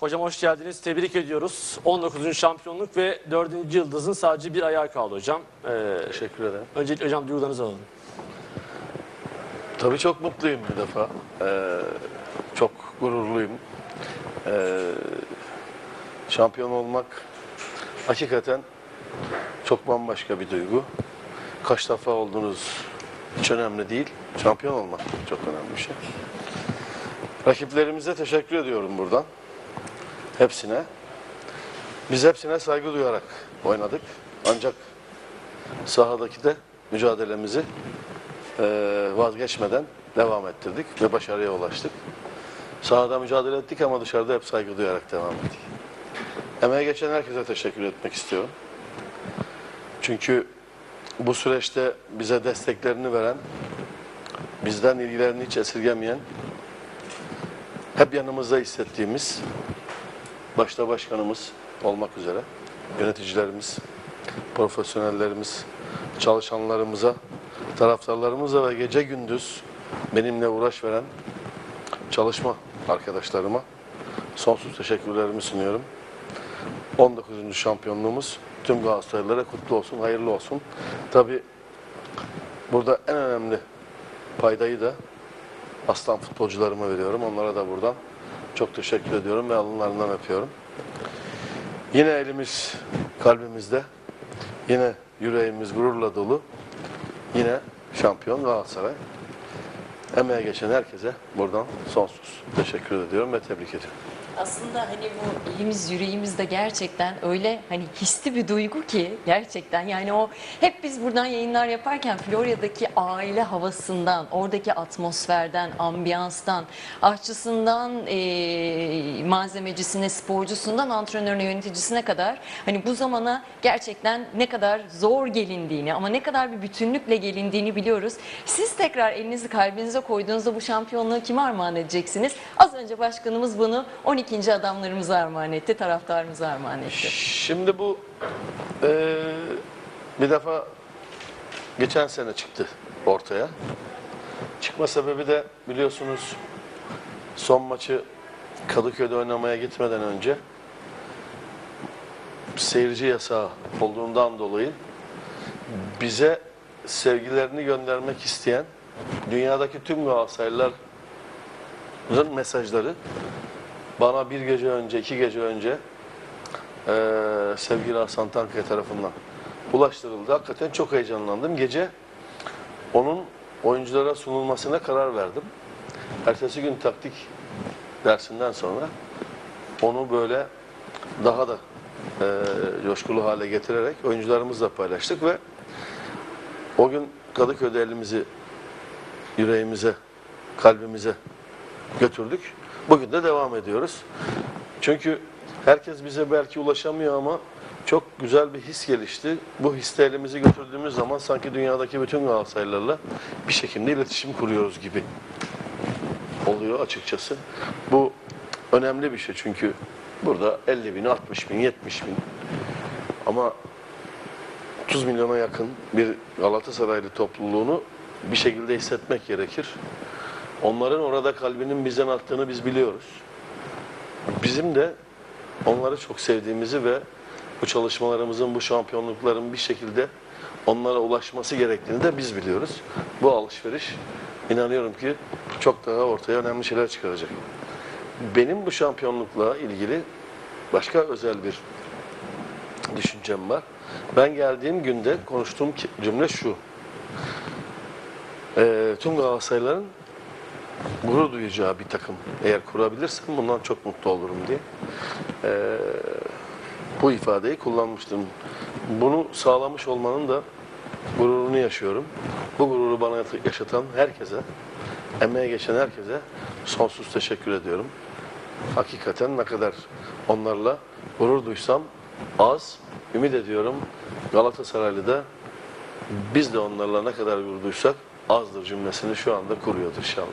Hocam hoş geldiniz. Tebrik ediyoruz. 19. şampiyonluk ve 4. yıldızın sadece bir ayağı kaldı hocam. Ee, Teşekkür ederim. öncelikle hocam duygularınızı alalım. Tabii çok mutluyum bir defa. Ee, çok gururluyum. Ee, şampiyon olmak hakikaten çok bambaşka bir duygu. Kaç defa oldunuz hiç önemli değil. Şampiyon olmak çok önemli bir şey. Rakiplerimize teşekkür ediyorum buradan. Hepsine. Biz hepsine saygı duyarak oynadık. Ancak sahadaki de mücadelemizi eee, vazgeçmeden devam ettirdik ve başarıya ulaştık. Sahada mücadele ettik ama dışarıda hep saygı duyarak devam ettik. Emeğe geçen herkese teşekkür etmek istiyorum. Çünkü bu süreçte bize desteklerini veren, bizden ilgilerini hiç esirgemeyen, hep yanımızda hissettiğimiz, başta başkanımız olmak üzere, yöneticilerimiz, profesyonellerimiz, çalışanlarımıza, taraftarlarımıza ve gece gündüz benimle uğraş veren çalışma arkadaşlarıma sonsuz teşekkürlerimi sunuyorum. 19. şampiyonluğumuz tüm Galatasaraylılara kutlu olsun, hayırlı olsun. Tabi burada en önemli paydayı da aslan futbolcularıma veriyorum. Onlara da buradan çok teşekkür ediyorum ve alınlarından öpüyorum. Yine elimiz kalbimizde, yine yüreğimiz gururla dolu, yine şampiyon Galatasaray. Emeğe geçen herkese buradan sonsuz teşekkür ediyorum ve tebrik ediyorum. Aslında hani bu elimiz yüreğimiz de gerçekten öyle hani hisli bir duygu ki gerçekten yani o hep biz buradan yayınlar yaparken Florya'daki aile havasından, oradaki atmosferden, ambiyanstan, aşçısından, eee, malzemecisine, sporcusundan, antrenörüne, yöneticisine kadar hani bu zamana gerçekten ne kadar zor gelindiğini ama ne kadar bir bütünlükle gelindiğini biliyoruz. Siz tekrar elinizi kalbinize koyduğunuzda bu şampiyonluğu kime armağan edeceksiniz? Az önce başkanımız bunu 12. adamlarımıza armağan etti, taraftarımıza armağan etti. Şimdi bu eee, bir defa geçen sene çıktı ortaya. Çıkma sebebi de biliyorsunuz son maçı Kadıköy'de oynamaya gitmeden önce seyirci yasağı olduğundan dolayı bize sevgilerini göndermek isteyen dünyadaki tüm Galatasaraylıların mesajları bana bir gece önce, iki gece önce eee, sevgili Hasan Tankaya tarafından ulaştırıldı. Hakikaten çok heyecanlandım. Gece onun oyunculara sunulmasına karar verdim. Ertesi gün taktik dersinden sonra onu böyle daha da eee coşkulu hale getirerek oyuncularımızla paylaştık ve o gün Kadıköy'de elimizi yüreğimize, kalbimize götürdük. Bugün de devam ediyoruz. Çünkü herkes bize belki ulaşamıyor ama çok güzel bir his gelişti. Bu hisse elimizi götürdüğümüz zaman sanki dünyadaki bütün Galatasaraylılarla bir şekilde iletişim kuruyoruz gibi oluyor açıkçası. Bu önemli bir şey çünkü burada 50 bin, 60 bin, 70 bin ama 30 milyona yakın bir Galatasaraylı topluluğunu bir şekilde hissetmek gerekir. Onların orada kalbinin bizden attığını biz biliyoruz. Bizim de onları çok sevdiğimizi ve bu çalışmalarımızın, bu şampiyonlukların bir şekilde onlara ulaşması gerektiğini de biz biliyoruz. Bu alışveriş inanıyorum ki çok daha ortaya önemli şeyler çıkaracak. Benim bu şampiyonlukla ilgili başka özel bir düşüncem var. Ben geldiğim günde konuştuğum cümle şu. Ee, tüm Galatasaraylıların gurur duyacağı bir takım eğer kurabilirsem bundan çok mutlu olurum diye Ee, bu ifadeyi kullanmıştım. Bunu sağlamış olmanın da gururunu yaşıyorum. Bu gururu bana yaşatan herkese, emeğe geçen herkese sonsuz teşekkür ediyorum. Hakikaten ne kadar onlarla gurur duysam az, ümit ediyorum Galatasaraylı da biz de onlarla ne kadar gurur duysak azdır cümlesini şu anda kuruyordur inşallah.